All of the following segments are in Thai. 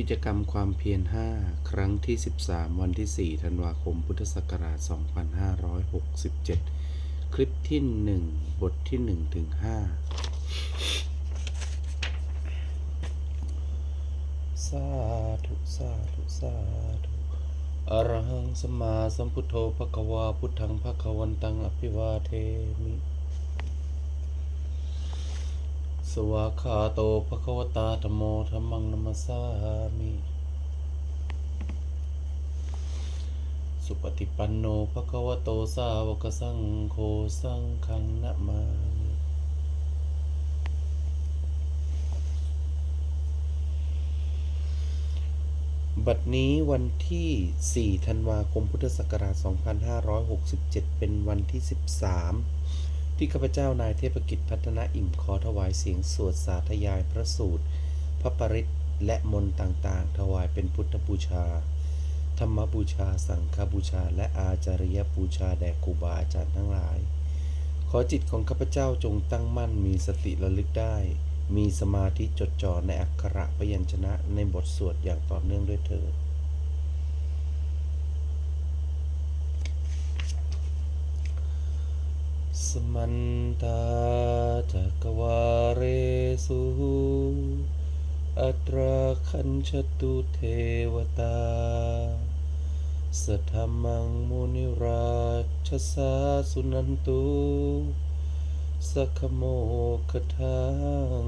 กิจกรรมความเพียร 5 ครั้งที่ 13 วันที่ 4 ธันวาคม พุทธศักราช 2567 คลิปที่ 1 บทที่1ถึง5สาธุสาธุสาธุอรหังสมมาสัมพุทโธภควาพุทธังภควันตังอภิวาเทมิ สวากาโตภควตาธมโมธรรมังนัมสสามิสุปฏิปันโนภควโตสาวกสังโฆสังฆังนะมามิบัดนี้วันที่ 4 ธันวาคมพุทธศักราช 2567 เป็นวันที่ 13 ที่ข้าพเจ้านายเทพกิจพัฒนาอิ่มขอถวายเสียงสวดสาธยายพระสูตร พระปริตและมนต์ต่างๆ ถวายเป็นพุทธบูชา ธรรมบูชา สังฆบูชา และอาจาริยบูชาแด่ครูบาอาจารย์ทั้งหลาย ขอจิตของข้าพเจ้าจงตั้งมั่นมีสติระลึกได้ มีสมาธิจดจ่อในอักขระพยัญชนะในบทสวดอย่างต่อเนื่องด้วยเถิด มันตาจักวาเรสุอัตราคัญชตุเทวตาสัทธมังมุนิราชสาสุนันตุ สัคขโมคทัง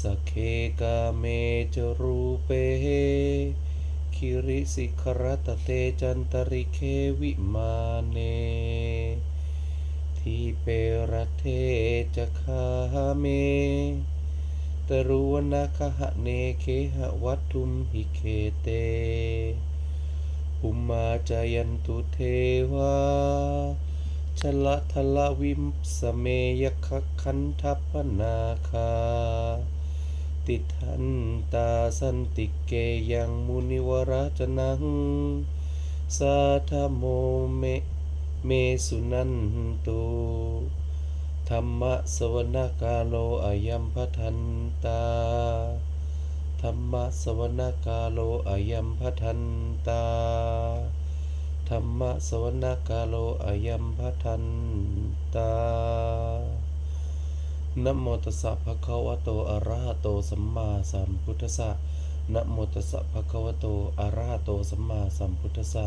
สักเคกาเมจรูเปคิริสิขรตเตจันตริเควิมาเน ทีเปรเทจะคาเม ตรุวนาคหะเนเคหะวัตถุมหิเคเตอุมาจายันตุเทวาชละทละวิมสเมยคคันทัพนาคา ติทันตาสันติเกยังมุนิวราจนัง สาธโมเม เมสุนันตุธรรมะสวนกาโลอายัมพทันตาธรรมะสวนกาโลอายัมพทันตาธรรมะสวนกาโลอายัมพทันตานโมตัสสะภะคะวะโตอะระหะโตสัมมาสัมพุทธัสสะนะโมตัสสะภะคะวะโตอะระหะโตสัมมาสัมพุทธัสสะ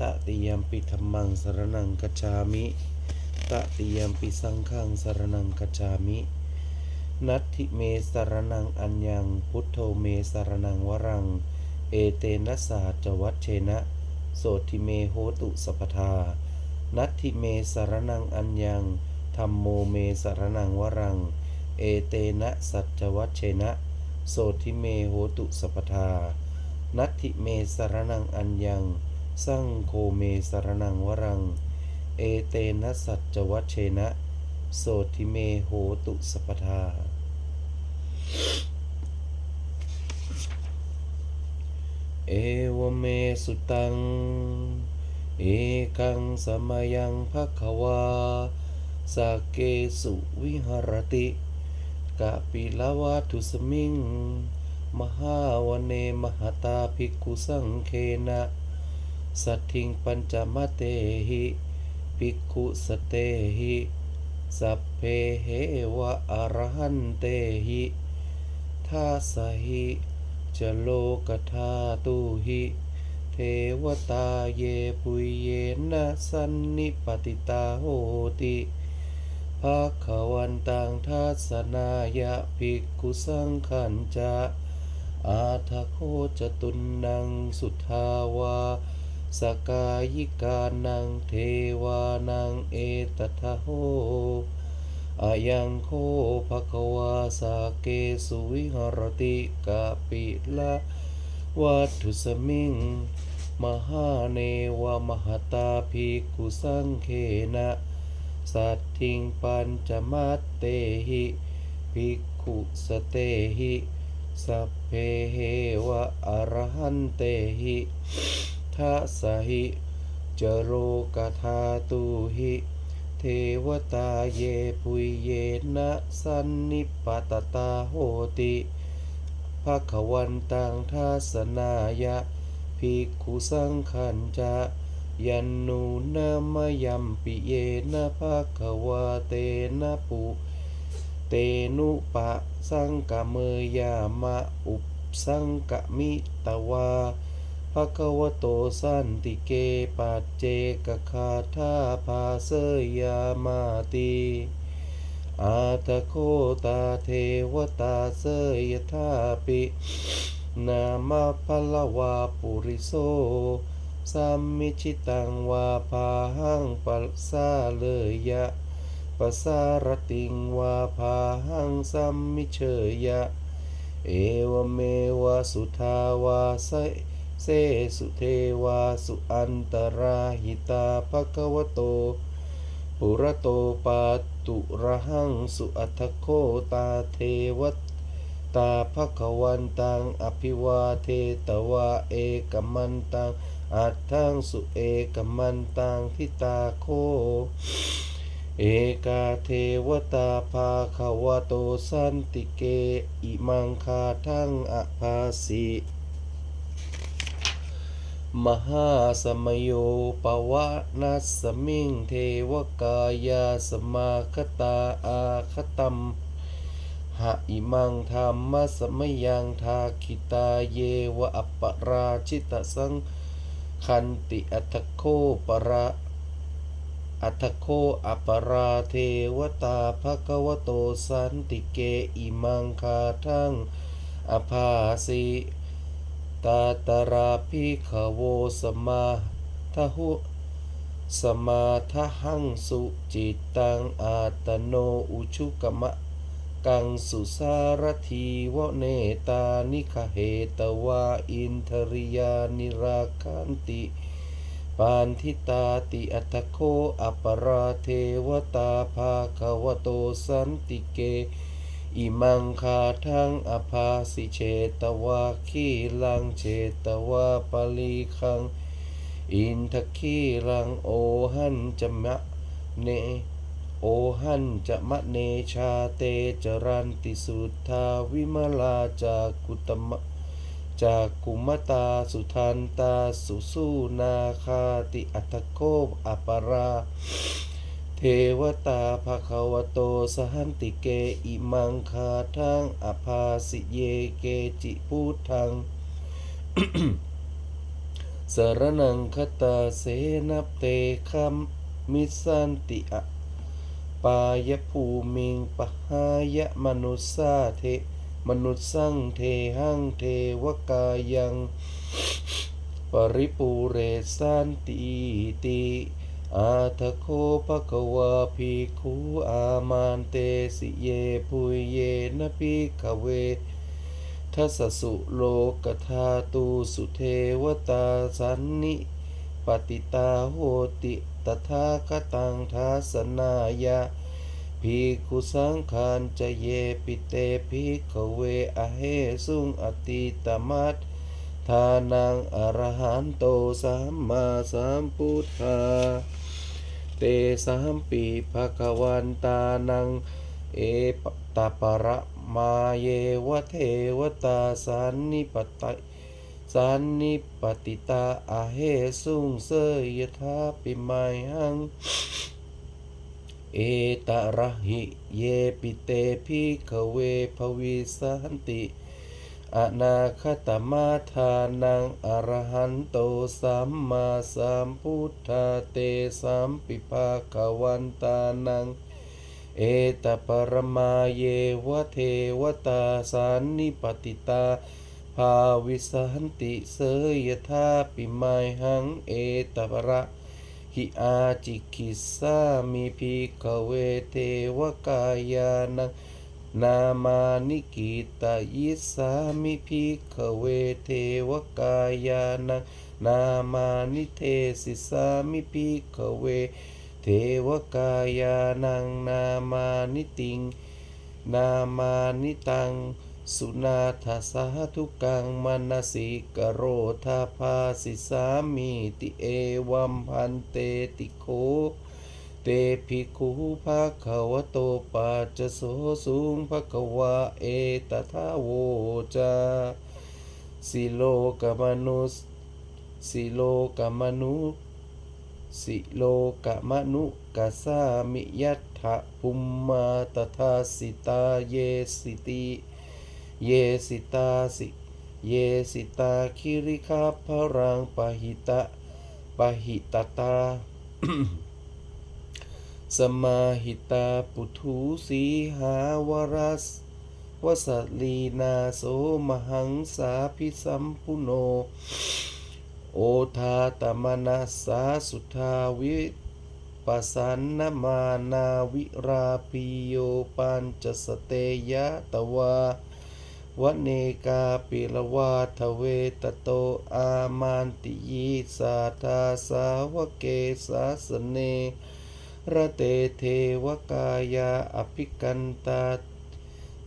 ตติยมปิธัมมังสรณังคัจฉามิตติยมปิสังฆังสรณังคัจฉามินัตถิเมสรณังอัญญังพุทโธเมสรณังวรัง เอเตนะสาจวัชเชนะโสทิเมโหตุสัพทา นัตถิเมสรณังอัญญังธรรมโมเมสรณังวรัง เอเตนะสัจวัชเชนะโสทิเมโหตุสัพทา นัตถิเมสรณังอัญญัง สังโฆเมสารณังวรัง เอเตนะสัจวัชเชนะ โสทิเมโหตุสัพพทา เอวเมสุตัง เอกังสมยังภควาสาเกสุวิหรติกะปิลาวาทุสมิง มหาวเนมหตาภิกขุสังเคนะ สัทธิงปัญจมเตหิภิกขุสเตหิสัพเพเหวะอรหันเตหิทาสหิจโลกธาตุหิเทวตาเยปุยเยนะสันนิปติตาโหติภาควันตังทัสนายะภิกขุสังขันจะอาทโคจตุนนังสุทาวา สกายิกานังเทวานังเอตทะโหอายังโคภควาสาเกสุวิหรติกาปิละวัตถุสมิง มหาเนวมหตาภิกขุสังเคนะ สัตถิงปัญจมัตเตหิภิกขุสเตหิ สัพเพเหวะอรหันเตหิ ทัสหิจโรกธาตุหิเทวตาเยปุยเยนะสันนิปตตาโหติภควันตังทัสนายะภิกขุสังขันจะยันนูนามยัมปิเยนะภควาเตนะปุเตนุปะสังกะเมยามะอุปสังกะมิตวา ภะคะวะโตสันติเกปัจเจกคาธาภาเสยามาติอาตโคตาเทวตาเสยทาปินามาพลวาปุริโสสัมมิชิตังวาพาหังปัสสาเลยยะปัสสารติงวาพาหังสัมมิเชยะ เอวเมวะสุทาวาไส เสสุเทวาสุอันตราหิตาภควโต ปุระโตปาตุระหังสุอัตโคตาเทวตาภควันตังอภิวาเทตวาเอกมันตังอัตถังสุเอกมันตังทิตาโค เอกาเทวตาภาควโตสันติเกอิมังคาทังอภาสิ มหาสมโยปวะนัสมิงเทวกายาสมาคตาอาคตัมหะอิมังธรรมสมยังทาคิตาเยวะอัปปราชิตสังคันติอัตโคประอัตโคอัปปราเทวตาภควโตสันติเกอิมังคาทังอภาสิ ตาตาราภิขโวสมาทหุสมาทหังสุจิตตังอาตโนอุชุกมะ กังสุสารทีวเนตานิคเหตวาอินทริยานิราคันติ ปานทิตาติอัตโคอัปราเทวตาภาควโตสันติเก อิมังคาทังอภาสิเชตวาคีลังเชตวาปลีคัง อินทคีลังโอหันจะมะเนโอหันจะมะเนชาเตจรันติสุทธาวิมลาจากกุตมะจากกุมตาสุทันตาสุสูนาคาติอัตโคอัปรา วตาภะคะวะโตสหันติเกอิมังคาทังอภาสิเยเกจิพุทธังสารนังคตาเสนับเตคัมมิสันติอะปายภูมิงปหายะมนุสสาเทมนุสสังเทหังเทวกายัง ปริปูเรสันติติ อาทะโคภะคะวาภิกขุอามานเตสิเยปุยเยนะภิกขเวทัสสุโลกธาตุสุเทวตาสันนิปติตาโหติตถาคตังทัสนายะภิกขุสังขานจะเยปิเตภิกขเวอเหสุงอติตมัตทานังอรหันโตสัมมาสัมพุทธา เตสัมปีภะคะวันตานัง เอปตาปะระมาเยวะเทวตาสันนิปตะสันนิปติตาอาเหสุงเสยทาปิไมหัง เอตระหิเยปิเตภิกขเวภวิสันติ อนาคตมาทานังอรหันโตสัมมาสัมพุทธาเตสัมปิภาควันตานัง เอตปรมาเยวะเทวตาสันนิปติตา ภาวิสันติเสยทาปิไมหังเอตประหิอาจิกิสามิภิกขเวเทวกายานัง นามานิกิตายิสามิภิกขเวเทวกายานังนามานิเทศิสามิภิกขเว เทวกายานังนามานิติง นามานิตัง สุนาทาสาธุกังมนสิกโรธาภาสิสามีติเอวัมพันเตติโค เตภิกขุภาคะวะโตปัจจโสสุงภะคะวะเอตทาโวจาสิโลกมนุสสิโลกมนุสิโลกมนุกัสสามิยัตถะภุมมาตถาสิตาเยสิติเยสิตาสิเยสิตาคิริคาพรังปหิตะปหิตตา สมาหิตาปุถุสีหาวรัสวสลีนาโสมหังสาพิสัมปุโน โอทาตมนัสาสุทาวิปัสสันนมานาวิราปิโยปัญจสเตยะตวาวเนกาปิลวาทเวตโตอามันติยีสาธาสาวเกสาสเน ระเตเทวกายาอภิกันตา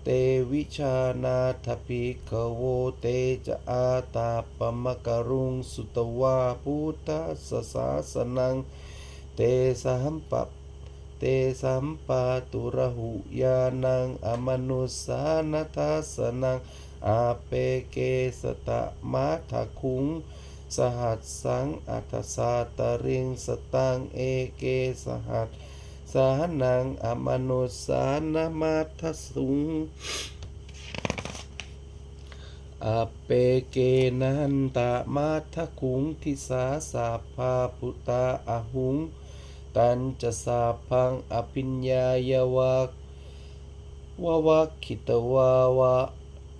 เตวิชานาทปิกโวเตจะอาตาปมกรุงสุตวาพุทธสสาสนัง เตสัมปะเตสัมปาตุระหุยานังอมนุสานัทาสนังอาเปเกสตะมาทคุง สหัสสังอัตสาตริงสตังเอเกสหัสสานังอมนุสสานามาทสุงอเปเกนันตามาทคุงทิสาสาภาพุตาอหุง ตันจะสาพังอภิญญายวักวะวักขิตวาวะ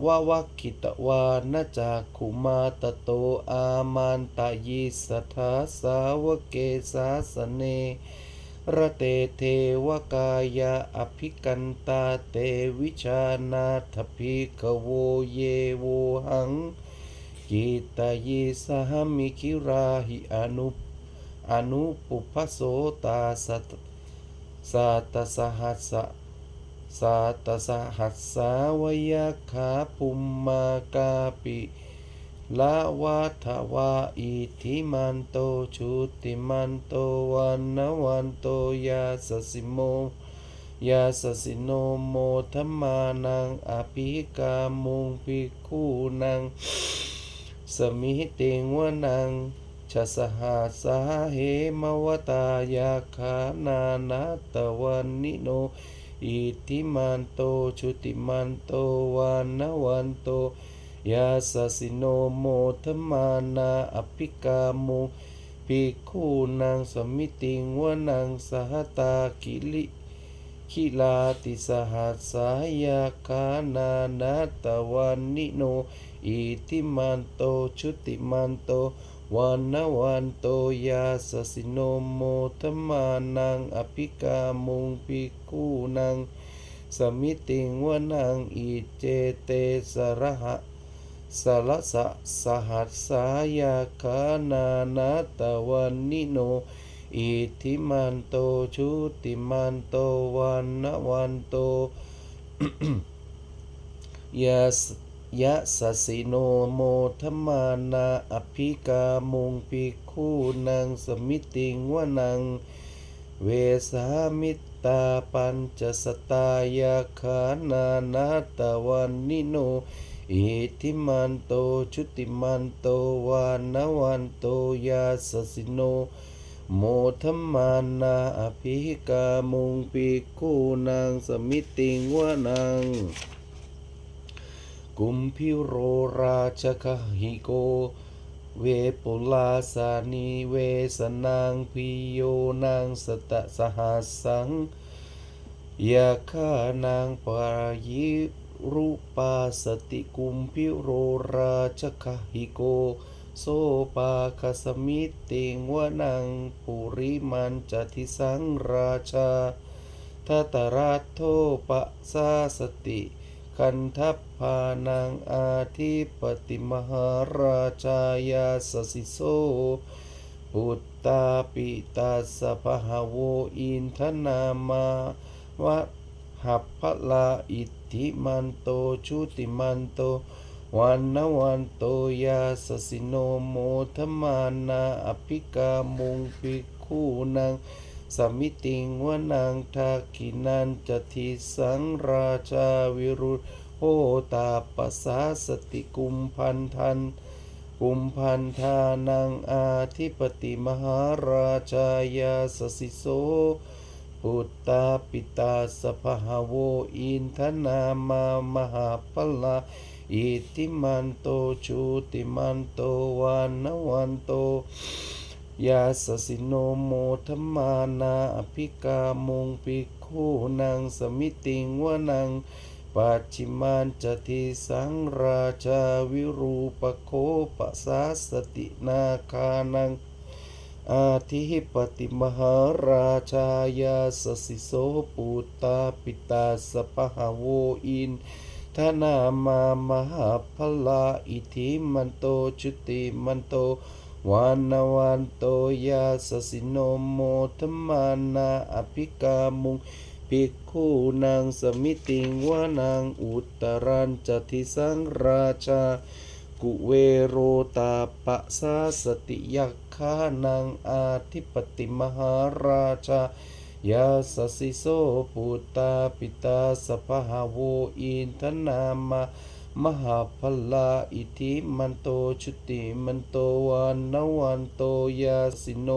วะวักขิตวานาจากขุมาตโตอามันตายิสัทธาสาวเกสาสเนระเตเทวกายาอภิกันตาเตวิชานาทภิกโวเยโวหังกิตายิสหมิคิราหิอนุอนุปุพโสตาสัตสัตสหัสสะ สัตสหัสสาวยาขาปุมมากาปิลาวาทวาอิทิมันโตชุติมันโตวันนวันโตยาสสิโมยาสสิโนโมทัมานังอภิกามุงภิกขุนัง สมิติงวนังชะสหาสาเหมวตายาคานานาตวันนิโน อิติมันโตชุติมันโตวันนวันโตยาสสิโนโมทมานาอภิกามุภิกขุนังสมิติงวนังสหตากิลิคิลาติสหัสสายาคานานาตวันนิโนอิติมันโตชุติมันโต วันนวันโตยาสสิโนโมทัมมานังอภิกามุงภิกขุนัง สมิติงวนังอิเจเตสระหะสารสะสหัสสายาคานานาตวันนิโน อิทิมันโตชุติมันโตวันนวันโตยาส ยะสสิโนโมทมานาอภิกามุงภิกขุนังสมิติงวนัง เวสามิตตาปัญจสตายาขานานาตวันนิโน อิทิมันโตชุติมันโตวานวันโตยาสสิโน โมทมานาอภิกามุงภิกขุนังสมิติงวนัง กุมพิโรราชคหิโก เวปุลาสานิเวสนางพิโยนางสตะสหสังยาคานางปายิรูปาสติกุมพิโรราชคหิโกโสปาคสมิติงวนังปุริมันจติสังราชาททัตราโทปะสาสติ คันทัพพานังอาทิปติมหาราชายาสสิโสปุตตาปิตาสะพะหาโวอินทนามาวะหัพพลาอิทธิมันโตชุติมันโตวันนวันโตยาสสิโนโมทมานาอภิกามุงปิกคูนัง สมิติงวนังทากินันจทิสังราชาวิรุธโหตาปสาสติกุมพันธันกุมพันธานังอาทิปติมหาราชายาสสิโสปุตตาปิตาสภหาโวอินทนามามหาปลาอิติมันโตชูติมันโตวานวันโต ยาสสิโนโมธมมานาอภิกามุงปิกคูนังสมิติงวนังปัจฉิมันจติสังราชาวิรูปโคปสาสตินาคานัง อาทิปติมหาราชายาสสิโสปุตตาปิตาสปะหาโวอินทนามามหาพลาอิทิมันโตชุติมันโต วานวันโตยาสสิโนโมทมานาอภิกามุงภิกขุนางสมิติงวานางอุตรันจติสังราชา กุเวโรตาปะสาสติยักขานังอาทิปติมหาราชายาสสิโสปุตตาปิตาสภหาโวอินทนามา มหาพลาอิทิมันโตชุติมันโตวันนวันโตยาสิโน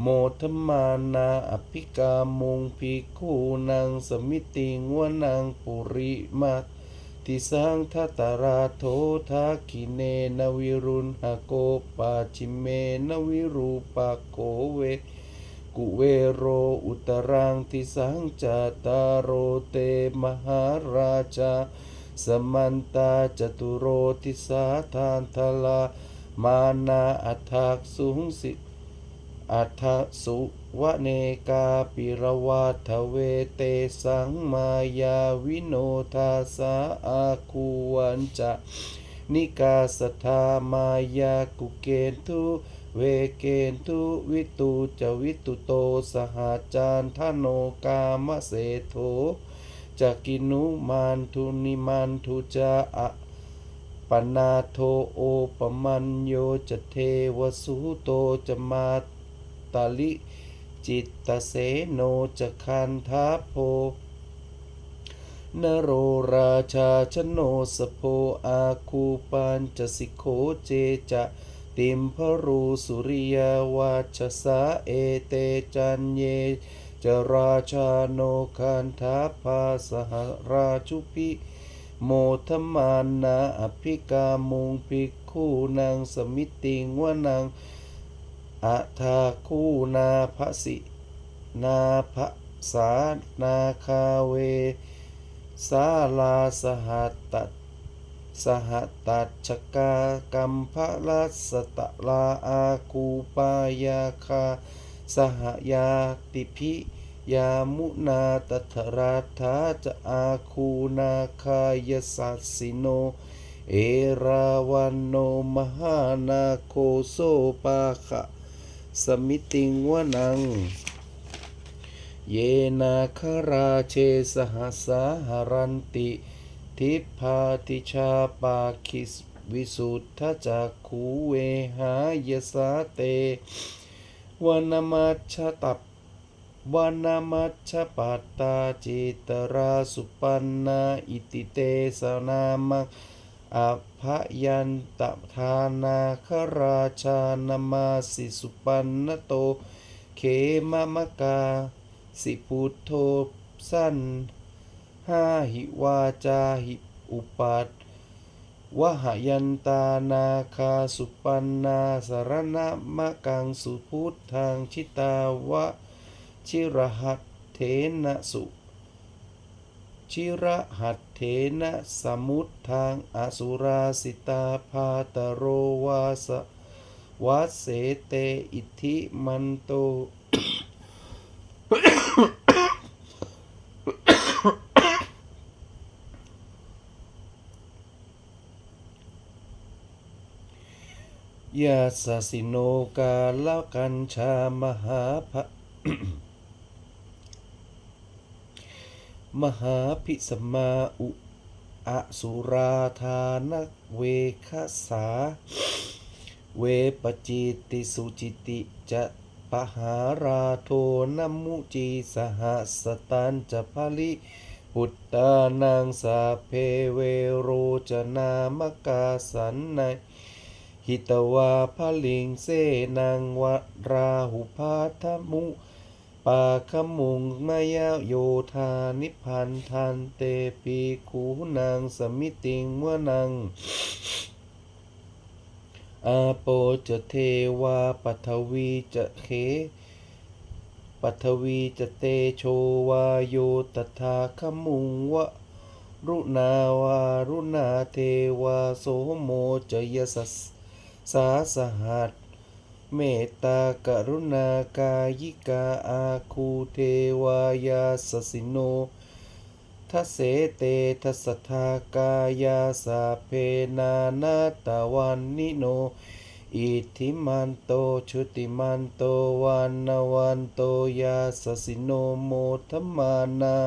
โมทมานาอภิกามุงภิกขุนางสมิติงวนังปุริมาติสังทัตตาราโททาคิเนนวิรุณหโกปาชิเมนวิรูปโกเวกุเวโรอุตรังทิสังจาตารโรเตมหาราชา สมันตาจตุโรทิสาทานทลา มานาอัฏฐกสุงสิอัฏฐสุวเนกาปิรวัฏเวเตสังมายาวิโนทาสาอาคูวันจะนิกาสทามายากุเกนทุเวเกนทุวิตุจวิตุโตสหาจารทโนกามเสโท จะกินุมานทุนิมันทุจะอะปนาโทโอปมัญโยจะเทวสุโตจะมาตาลิ จิตตเสโนจะคันทาโพนโรราชาชโนสโพอาคูปันจะสิโคเจจะติมพรูสุริยาวาชสาเอเตจันเย จราชาโนคันทาภาสหราชุพิโมทมานาอภิกามุงภิกขุนางสมิติงวนังอัทาคูนาภสินาภสานาคาเว สาลาสหัตตสหัตัชชกากัมภะลัสสตะลาอาคูปายาคา สหยาติพิยามุนาตถราธาจะอาคูนาคายสัสสิโน เอราวันโนมหานาโคโซปาคะสมิติงวนัง เยนาคราเชสหสาหรันติ ทิพพาติชาปาคิสวิสุทธจักขูเวหายสาเต วนามัชตับวนามัชปัตตาจิตราสุปันนาอิติเตสนามังอภยันตทานาคราชานามาสิสุปันนโต เขมมะกา สิพุทโธสั้นห้าหิวาจาหิอุปัต วหยันตานาคาสุปันนาสารณมะกังสุพุทธังชิตาวะชิรหัตเทนะสุชิระหัตเถนะสมุททางอสุราสิตาพาตโรวาสวัสเสเตอิทิมันโต ยาสสิโนกาลกัญชามหาภะมหาพิสมาอุอสุราธานเวคสา เวปจิติสุจิติจะปหาราโทนมุจีสหัสตันจะพลิพุตตานังสาเพเวโรจนามกาสันใน หิตวาพลิงเสนังวราหุพาทมุปาคมุงมายาโยธานิพันธันเตปีคูนางสมิติงวนังอาโปจะเทวาปัทวีจะเขปัทวีจะเตโชวาโยตถาคมุงวะรุณาวารุณาเทวาโสโมจะยสัส สาสหัส เมตตากรุณากายิกาอาคูเทวายาสสิโนทัสเสเตทัสทากายาสาเพนานาตาวันนิโน อิทิมันโตชุติมันโตวันนวันโตยาสสิโนโมทมานา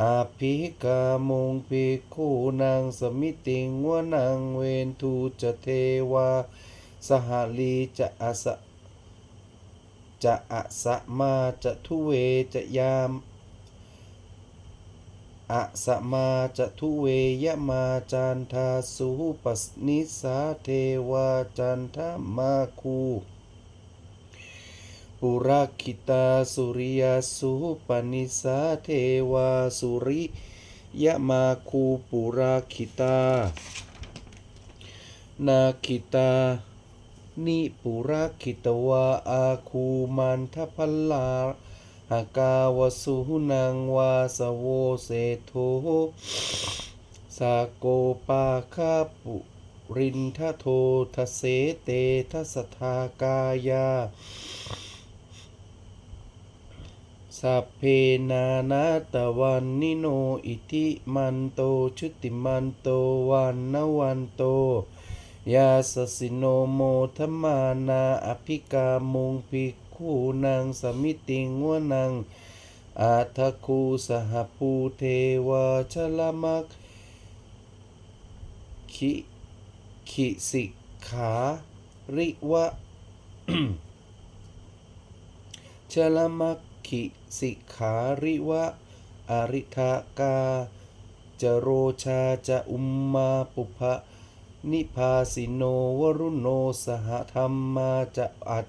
อาภิกามุงภิกขุนางสมิติงวนังเวนทูจะเทวา สหลีจะอาสะจะอะสะมาจะทุเวจะยามอะสะมาจะทุเวยะมาจันทาสุปัสนิสาเทวาจันทมาคู ปุราคิตาสุริยสุปนิสาเทวาสุริยะมาคูปุราคิตา นาคิตา นิปุราคิตวาอาคูมันทพลาหากาวสุนางวาสโวเสโทสาโกปาคาปุรินทโททเสเตทัสทากายา สัพเพนานาตะวันนิโนอิติมันโตชุติมันโตวันนวันโตยาสสิโนโมทมานาอภิกามุงภิกขุนางสมิติงวนังอาทะคูสหภูเทวาชลมักขิขิสิกขาริวะชลมักขิ สิกขาริวะ อริทากา จโรชาจะอุมมาปุภะนิพาสิโนวรุโนสหธรรมมาจะอัด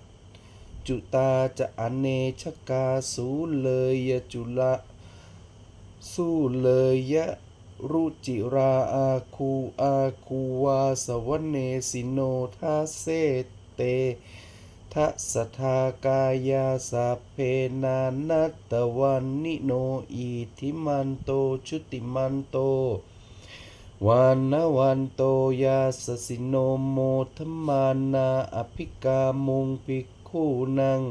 จุตาจะอเนชกาสูเลยยจุละสู้เลยยะรุจิราอาคูอาคูวาสวเนสิโนทัสเสเต ทัสทากายาสัพเพนานัตตวันนิโนอิทิมันโตชุติมันโตวันนวันโตยาสสิโนโมทมานาอภิกามุงภิกขุนัง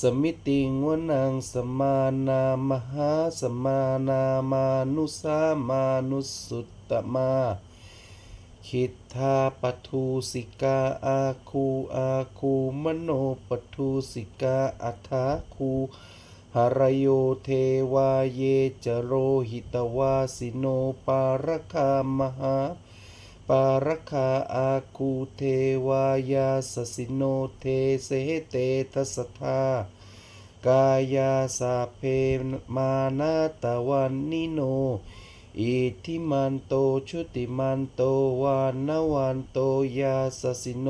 สมิติงวนังสมานามหาสมานามานุสามานุสุตตมา คิทาปทูสิกาอาคูอาคูมโนปทูสิกาอัฏฐาคูหรโยเทวาเยจโรหิตวาสิโนปารคามหา ปารคาอาคูเทวายาสสิโนเทเสเตทัสสทากายาสาเพมานาตะวันนิโน อิทิมันโตชุติมันโตวานวันโตยาสสิโน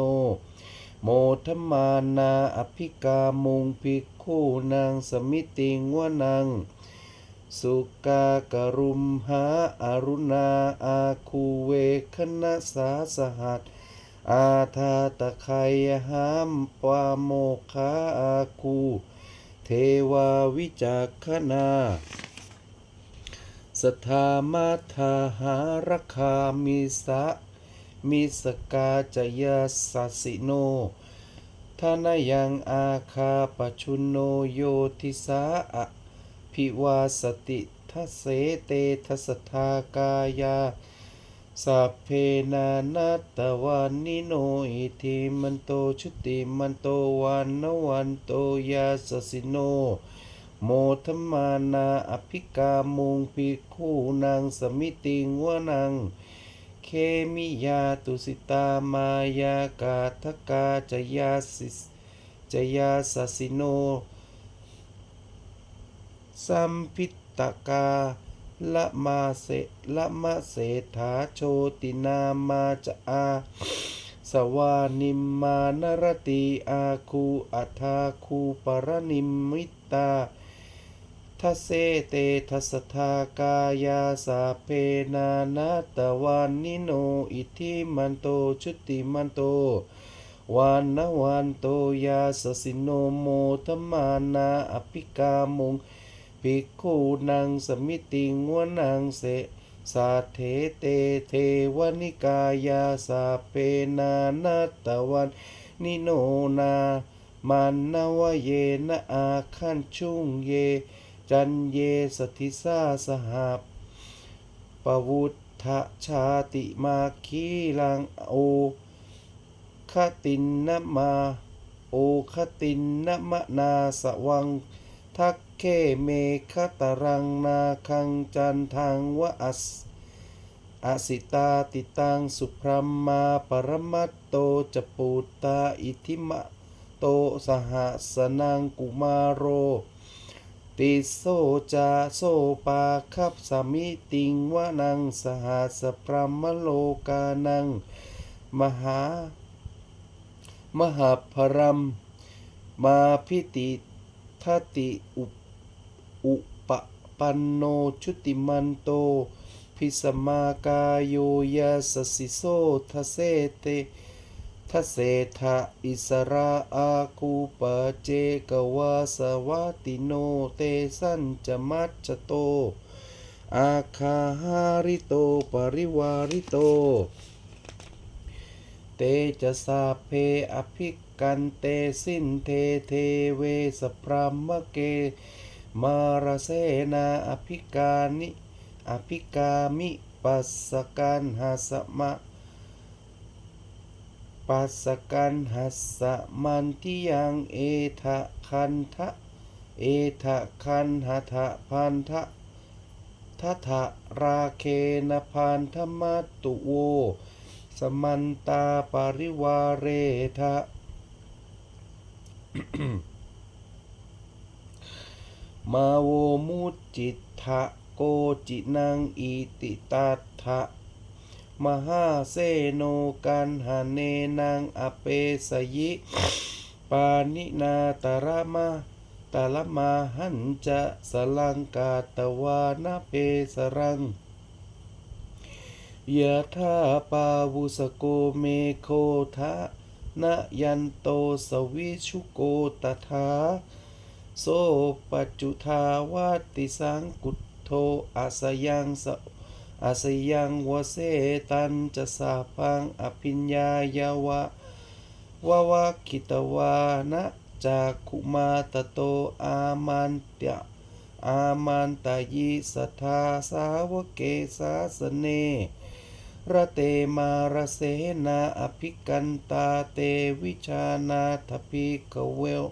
โมทมานาอภิกามุงภิกขุนางสมิติงวนัง สุกากรุมหาอรุณาอาคูเวคณะสาสหัสอาทาตะไคหามปาโมคาอาคู เทวาวิจักขณา สทามาทาหารคามิสะมิสกาจยาสัสิโนทานายังอาคาปชุนโนโยทิสาอะพิวาสติทัเสเตทัสทากายาสัพเพนานัตวันนิโนอิทิมันโตชุติมันโตวันนวันโตยาสสิโน โมทมานาอภิกามุงภิกขุนางสมิติงวนัง เคมิยาตุสิตามายากาทกาจยาสิจยาสสิโน สัมพิตตกาละมาเสละมะเสถาโชตินามาจะอาสวานิมมานรติอาคูอัทาคูปรนิมิตา ทัสเตทัสทากายาสาเพนานาตวานิโนอิทิมันโตชุติมันโตวานนวันโตยาสสิโนโมทมานาอภิกามุงภิกขุนังสมิติงวนังเสสาเทเตเทวนิกายาสาเพนานาตวันนิโนนามันนวเยนะอาคันชุงเย จันเยสทิสาสหาปวุฒชาติมาคีลังโอคตินนมาโอคตินนมนาสวัง ทักเคเมคตรังนาคังจันทังวะอัสอสิตาติตังสุพรมมาปรมัตโตจปูตาอิทิมะโตสหสนังกุมารโร ติโสจาโสปาคับสามิติงวะนังสหัสพรมโลกานัง มหามหาพรัมมาพิติทัติอุปอุปปันโนชุติมันโต พิสมากายโยยาสสิโสทเสเต ทเศทะอิสราอาคูปเจกวาสวัติโนเตสันจะมัจโต อาคาหาริโตปริวาริโต เตจะสาเพอภิกันเตสินเทเทเวสพรามเก มาราเสนาอภิกานิ อภิกามิปัสสกันหาสมะ ปัสกันหัสสะมันทิยังเอทะคันทะเอทะคันหะทะพันทะทัทะราเคนพันธมัตตุโว สมันตาปริวาเรทะมาโวมุจิตทะโกจินังอิติตัตถะ มหาเสโนกันหาเนนังอเปสยิ ปานินาตรมาตาลมาหันจะสลังกาตวานาเปสรังยะธาปาวุสโกเมโคทะนะยันโตสวิชุโกตถาโสปัจจุทาวาติสังกุตโทอาสยังส อาสยังวเสตันจะสาพังอภิญญายาวะวาวาคิตวานะจากขุมาตโตอามันตยอามันตายิสัทธาสาวเกสาสเนระเตมาระเสนาอภิกันตาเตวิชานาทพิกเวล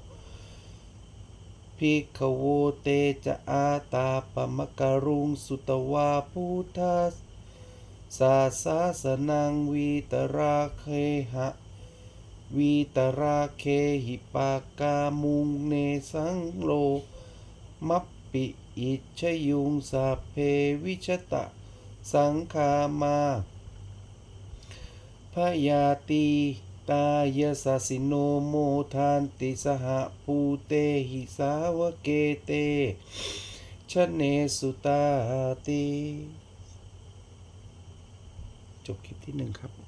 พิกขโวเตจะอาตาปมกรุงสุตวาพุทธาสาสาสนังวีตราเคหะวีตราเคหิปากามุงเนสังโล มัปปิอิชยุงสาเพวิชตะ สังขามาพยาตี ตายสสิโนโมทานติสหปูเตหิสาวเกเตชเนสุตาติ จบคลิปที่หนึ่งครับ